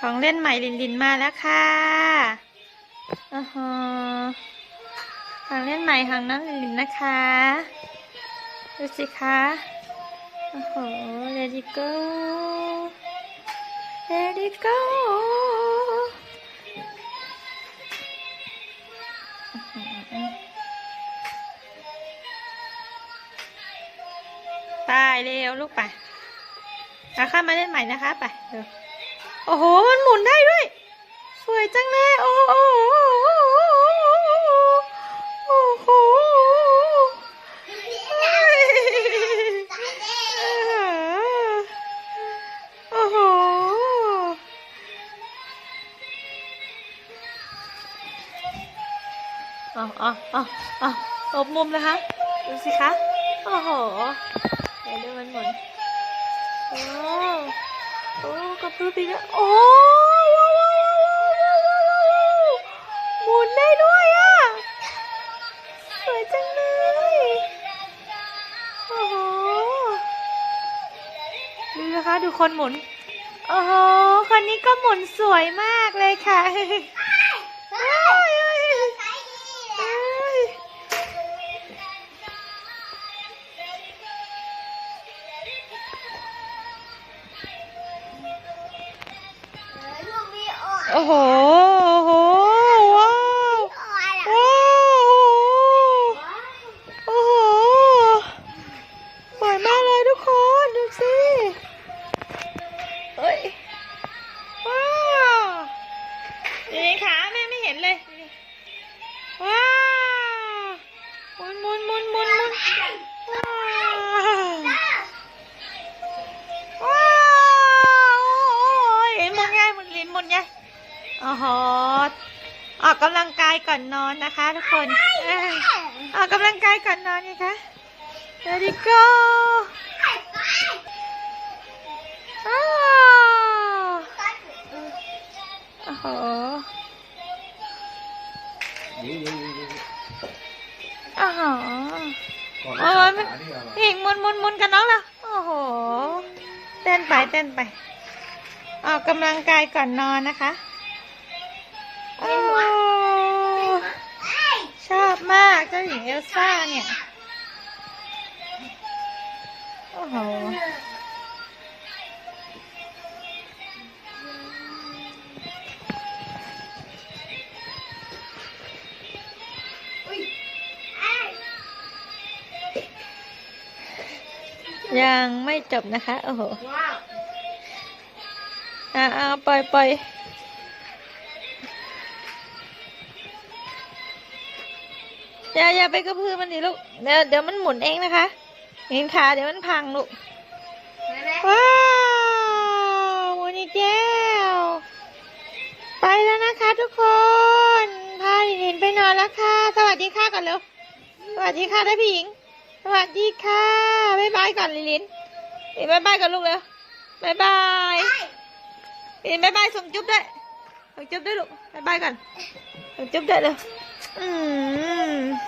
ของเล่นใหม่ลินลินมาแล้วค่ะอ๋อฮะของเล่นใหม่ของน้องลินลินนะคะ ดูสิคะโอ้โห let it go let it go ไปเร็วลูกไปเอาข้ามาเล่นใหม่นะคะ ไปเร็ว โอ้โห มันหมุนได้ด้วย สวยจังเลย โอ้โหโอ้โหโอ้โหอ๋ออ๋ออ๋ออ๋อตบมุมนะคะ ดูสิคะ โอ้โหเดี๋ยวดูมันหมุนโอ้ โอ้กระพือปีกอะโอ้ว้าวว้าวว้าวว้าวว้าวว้าวหมุนได้ด้วยอะ สวยจังเลย โอ้โห ดูนะคะดูคนหมุน โอ้โห คนนี้ก็หมุนสวยมากเลยค่ะ โอ้โห โอ้โห ว้าว ว้าว โอ้โหสวยมากเลยทุกคน ดูสิเอ้ย ว้าวนี่ขาแม่ไม่เห็นเลย ว้าวหมุนหมุนหมุนหมุนหมุนว้าวว้าวโอ้ยหมุนไงหมุนลิ้นหมุนไง โอ้โหออกกำลังกายก่อนนอนนะคะ ทุกคนเอ้ยออกกำลังกายก่อนนอนไงคะ Let it go อ้าวโอ้โหนี่นี่นี่นี่โอ้โหก่อนโอ้รัยกไม่ษาขาดีกว่าพี่หญิงหมุนหมุนหมุนกันน้องละโอ้โห เต้นไปเต้นไป ออกกำลังกายก่อนนอนนะคะ โอ้ชอบมากเจ้าหญิงเอลซ่าเนี่ย โอ้โหยังไม่จบนะคะ โอ้โห อ่าอ่าปล่อยปล่อย อย่าอย่าไปกระพือมันดิลูก เดี๋ยวเดี๋ยวมันหมุนเองนะคะเห็นขาเดี๋ยวมันพังลูก ว้าวหมุนอีกแล้วไปแล้วนะคะทุกคน พาหญิงไปนอนแล้วค่ะ สวัสดีค่ะก่อนเร็ว สวัสดีค่ะได้พี่หญิง สวัสดีค่ะ บ๊ายบายก่อนลิลินลินบ๊ายบายก่อนลูกเร็วบ๊ายบายลิลินบ๊ายบายส่งจุ๊บด้วยส่งจุ๊บด้วยลูกบ๊ายบายก่อนส่งจุ๊บด้วยเร็ว 嗯